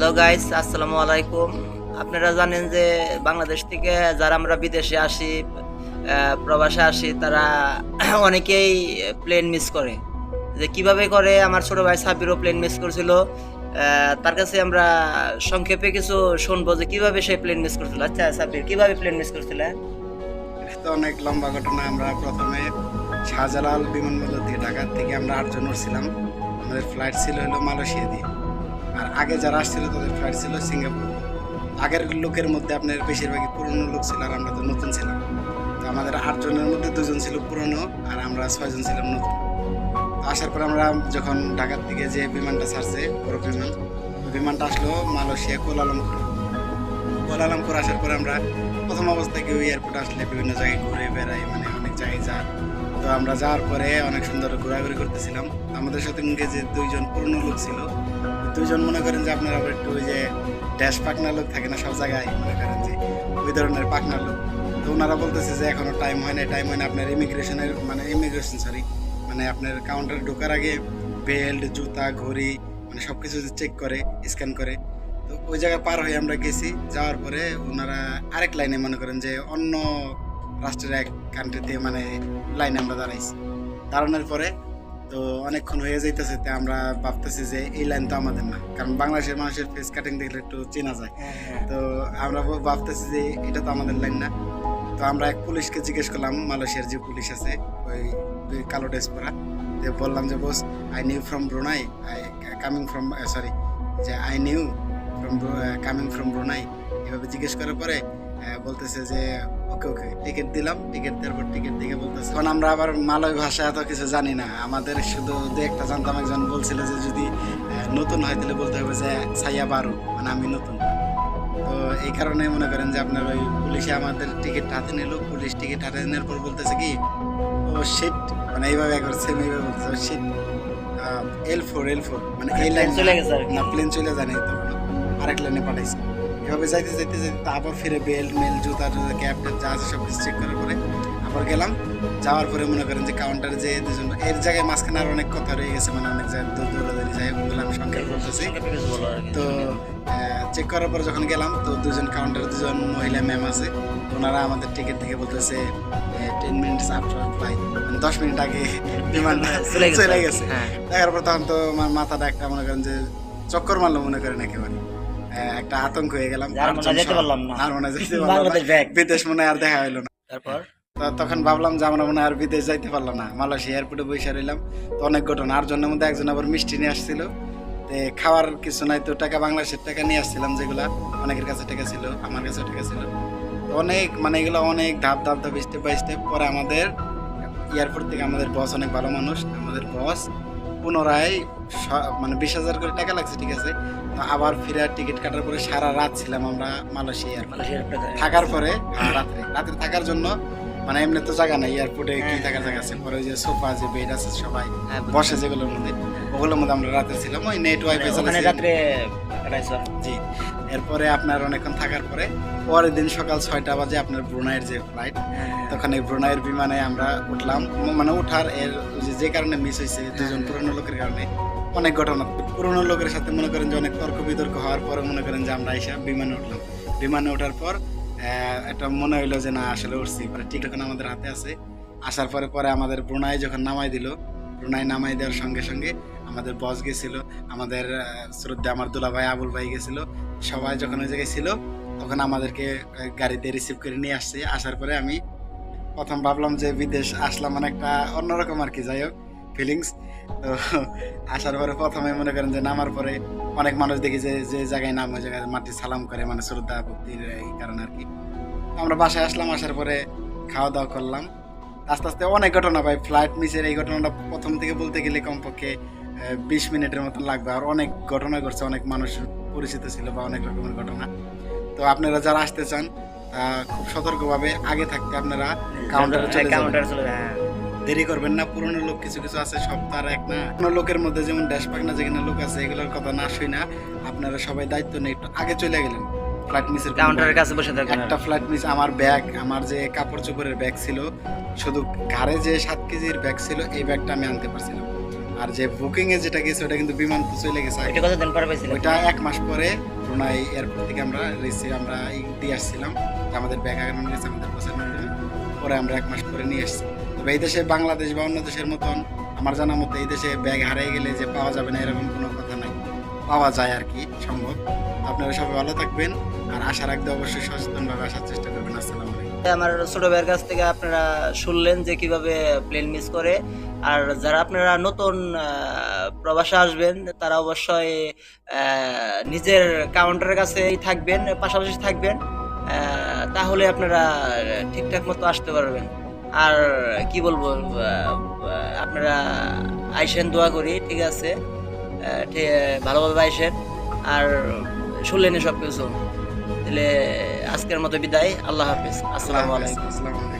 Hello guys আসসালামু আলাইকুম আপনারা জানেন যে বাংলাদেশ থেকে যারা আমরা বিদেশে আসি প্রবাসে আসি, তারা অনেকেই প্লেন মিস করে। যে কীভাবে করে? আমার ছোট ভাই সাব্বিরও প্লেন মিস করেছিল। তার কাছে আমরা সংক্ষেপে কিছু শুনব যে কীভাবে সে প্লেন মিস করছিল। আচ্ছা সাব্বির, কীভাবে প্লেন মিস করছিল? অনেক লম্বা ঘটনা। আমরা প্রথমে শাহজালাল বিমানবন্দর দিয়ে ঢাকার থেকে আমরা আটজন উঠছিলাম। আমাদের ফ্লাইট ছিল হলো মালয়েশিয়া দিয়ে আর আগে যারা আসছিল তাদের ফ্লাইট ছিল সিঙ্গাপুর। আগের লোকের মধ্যে আপনার বেশিরভাগই পুরনো লোক ছিল আর আমরা তো নতুন ছিলাম। তো আমাদের আটজনের মধ্যে দুজন ছিল পুরনো আর আমরা ছয়জন ছিলাম নতুন। আসার পর আমরা যখন ঢাকার থেকে যে বিমানটা ছাড়ছে বড় বিমান বিমানটা আসলো মালয়েশিয়া কোলালামপুর কোলালামপুর আসার পর আমরা প্রথম অবস্থায় কেউ এয়ারপোর্ট আসলে বিভিন্ন জায়গায় ঘুরে বেড়াই মানে অনেক জায়গায় যা তো আমরা যাওয়ার পরে অনেক সুন্দর ঘোরাঘুরি করতেছিলাম। আমাদের সাথে মুখে যে দুইজন পুরনো লোক ছিল ওই দুইজন মনে করেন যে আপনারা আবার একটু ওই যে ড্যাশ পাকনা লোক থাকে না, সব জায়গায় মনে করেন যে ওই ধরনের পাকনা লোক। তো ওনারা বলতেছে যে এখনও টাইম হয় না টাইম হয় না আপনার ইমিগ্রেশনের মানে ইমিগ্রেশন সরি মানে আপনার কাউন্টারে ঢোকার আগে বেল্ট জুতা, ঘড়ি মানে সব কিছু চেক করে স্ক্যান করে। তো ওই জায়গায় পার হয়ে আমরা গেছি। যাওয়ার পরে ওনারা আরেক লাইনে মনে করেন যে অন্য রাষ্ট্রের এক কান্ট্রিতে মানে লাইনে আমরা দাঁড়াইছি। দাঁড়ানোর পরে তো অনেকক্ষণ হয়ে যাইতেছে তো আমরা ভাবতেছি যে এই লাইন তো আমাদের না। কারণ বাংলাদেশের মানুষের ফেস কাটিং দেখলে একটু চেনা যায়। তো আমরা ভাবতেছি যে এটা তো আমাদের লাইন না। তো আমরা এক পুলিশকে জিজ্ঞেস করলাম মালয়েশিয়ার যে পুলিশ আছে ওই ওই কালো ড্রেস পরা যে বললাম যে boss I new from Brunei I coming from sorry যে I new from coming from Brunei এভাবে জিজ্ঞেস করার পরে বলতেছে যে ওকে ওকে টিকিট দিলাম টিকিট দেওয়ার পর টিকিট বলতেছে। এখন আমরা আবার মালয় ভাষা এত কিছু জানি না। আমাদের শুধু দু একটা জানতাম একজন বলছিল যে যদি নতুন হয় তাহলে বলতে হবে যে সাইয়া বারো মানে আমি নতুন। তো এই কারণে মনে করেন যে আপনার ওই পুলিশে আমাদের টিকিট হাতে নিল। পুলিশ টিকিট হাতে নেওয়ার পর বলতেছে কি ও শিট মানে এইভাবে একবার সেম এইভাবে বলতেছে sheet L four L four মানে এই লাইন চলে গেছে না প্লেন চলে জানি তখন আরেক লাইনে পাঠাইছে। এভাবে যাইতে যাইতে যাইতে আবার ফিরে বেল্ট মেল জুতা টুতা ক্যাব ট্যাব যা আছে সব কিছু চেক করার পরে আবার গেলাম। যাওয়ার পরে মনে করেন যে কাউন্টারে যে দুজন এর জায়গায় মাঝখানে আর অনেক কথা রয়ে গেছে মানে অনেক জায়গায় দূর দৌড়াদৌড়ি যাই ওগুলো আমি সংক্ষেপ করতেছি। তো চেক করার পর যখন গেলাম তো দুজন কাউন্টারে দুজন মহিলা ম্যাম আছে। ওনারা আমাদের টিকিট থেকে বলতেছে টেন মিনিটস আফটার ফ্লাইট মানে দশ মিনিট আগে বিমানটা চলে গেছে। হ্যাঁ। দেখার পর তখন তো আমার মাথাটা একটা মনে করেন যে চক্কর মারলো মনে করেন একেবারে। একটা আতঙ্ক হয়ে গেলাম আর মনে হয় যেতে পারলাম না। আর মনে যেতে পারলাম বিদেশ মনে হয় আর দেখা হইল না। তারপর? তখন ভাবলাম যে আমরা মনে হয় আর বিদেশ যাইতে পারলাম না। মালয়েশিয়া এয়ারপোর্টে বসে রইলাম। তো অনেক ঘটনা। আর জনের মধ্যে একজন আবার মিষ্টি নিয়ে আসছিল। খাওয়ার কিছু নাই তো টাকা বাংলাদেশের টাকা নিয়ে আসছিলাম যেগুলা অনেকের কাছে টাকা ছিল আমার কাছে টাকা ছিল। অনেক মানে এগুলো অনেক ধাপ ধাপ ধাপ স্টেপ বাই স্টেপ পরে আমাদের এয়ারপোর্ট থেকে আমাদের বস অনেক ভালো মানুষ আমাদের বস পুনরায় মানে বিশ হাজার করে টাকা লাগছে ঠিক আছে? তো আবার ফিরে টিকিট কাটার পরে সারা রাত ছিলাম আমরা মালয়েশিয়া। থাকার পরে হ্যাঁ, রাত্রে। রাত্রে থাকার জন্য মানে এমনি তো জায়গা নাই এয়ারপোর্টে কি হ্যাঁ, থাকার জায়গা আছে? পরে যে সোফা যে বেড আছে সবাই হ্যাঁ, বসে যেগুলোর মধ্যে ওগুলোর মধ্যে আমরা রাতে ছিলাম। ওই নেট ওয়াইফাই চালাচ্ছি রাত্রে জি। এরপরে আপনার অনেকক্ষণ থাকার পরে পরের দিন সকাল ছয়টা বাজে আপনার ব্রুনাইয়ের যে ফ্লাইট হ্যাঁ, তখন এই ব্রুনাইয়ের বিমানে আমরা উঠলাম। মানে উঠার এর যে- কারণে মিস হয়েছে দুজন পুরনো লোকের কারণে অনেক ঘটনা। পুরনো লোকের সাথে মনে করেন যে অনেক তর্ক বিতর্ক হওয়ার পরে মনে করেন যে আমরা এসে বিমানে উঠলাম। বিমানে ওঠার পর একটা মনে হইল যে না আসলে উঠছি। পরে ঠিক তখন আমাদের হাতে আছে। আসার পরে পরে আমাদের ব্রুনাই যখন নামাই দিল ব্রুনাই নামাই দেওয়ার সঙ্গে সঙ্গে আমাদের বস গেছিল আমাদের শ্রদ্ধা আমার দুলা ভাই আবুল ভাই গেছিল সবাই যখন ওই জায়গায় ছিল, তখন আমাদেরকে গাড়িতে রিসিভ করে নিয়ে আসছে। আসার পরে আমি প্রথম ভাবলাম যে বিদেশ আসলাম মানে একটা অন্যরকম আর কি, যাই হোক ফিলিংস তো আসার পরে প্রথমে মনে করেন যে নামার পরে অনেক মানুষ দেখি যে যে জায়গায় নাম, ওই জায়গায় মাটি সালাম করে মানে শ্রদ্ধা, ভক্তির এই কারণে আর কি। আমরা বাসায় আসলাম, আসার পরে খাওয়া দাওয়া করলাম। আস্তে আস্তে অনেক ঘটনা ভাই ফ্লাইট মিসের এই ঘটনাটা প্রথম থেকে বলতে গেলে কমপক্ষে বিশ মিনিটের মতো লাগবে। আর অনেক ঘটনা ঘটছে, অনেক মানুষ পরিচিত ছিল বা অনেক রকমের ঘটনা। তো আপনারা যারা আসতে চান খুব সতর্কভাবে আগে থাকতে আপনারা কাউন্টারে চলে যাবেন। কাউন্টারে চলে হ্যাঁ। দেরি করবেন না পুরনো লোক কিছু কিছু আছে সব তার এক না। পুরনো লোকের মধ্যে যেমন ড্যাশ পাকনা যেখানে লোক আছে এগুলোর কথা না শুই না। আপনারা সবাই দায়িত্ব নিয়ে একটু আগে চলে গেলেন। ফ্লাইট মিসের কাউন্টারের কাছে বসে থাকবেন একটা ফ্লাইট মিস আমার ব্যাগ আমার যে কাপড় চোপড়ের ব্যাগ ছিল শুধু ঘাড়ে যে সাত কেজির ব্যাগ ছিল এই ব্যাগটা আমি আনতে পারছিলাম আর যে বুকিং এ যেটা গেছে ওটা কিন্তু বিমান তো চলে গেছে। এটা কতদিন পরে পাইছিলেন ওইটা এক মাস পরে ব্রুনাই এয়ারপোর্ট থেকে আমরা রিসিভ আমরা দিয়ে আসছিলাম। আমাদের ব্যাগ আগানো গেছে আমাদের জন্য পরে আমরা এক মাস পরে নিয়ে আসছি। তবে এই দেশে বাংলাদেশ বা অন্য দেশের মতন আমার জানা মতো এই দেশে ব্যাগ হারিয়ে গেলে যে পাওয়া যাবে না এরকম কোনো কথা নাই। পাওয়া যায় আর কি সম্ভব। আপনারা সবাই ভালো থাকবেন। আর আশা রাখতে অবশ্যই সচেতনভাবে আসার চেষ্টা করবেন। আসসালামু আলাইকুম। আমার ছোট ভাইয়ের কাছ থেকে আপনারা শুনলেন যে কীভাবে প্লেন মিস করে। আর যারা আপনারা নতুন প্রবাসে আসবেন, তারা অবশ্যই নিজের কাউন্টারের কাছেই থাকবেন, পাশাপাশি থাকবেন তাহলে আপনারা ঠিকঠাক মতো আসতে পারবেন। আর কি বলব আপনারা আইসেন, দোয়া করি, ঠিক আছে? ভালোভাবে আইসেন। আর শুনলেন সব কিছু তাহলে আজকের মতো বিদায়। আল্লাহ হাফিজ। আসসালামু আলাইকুম।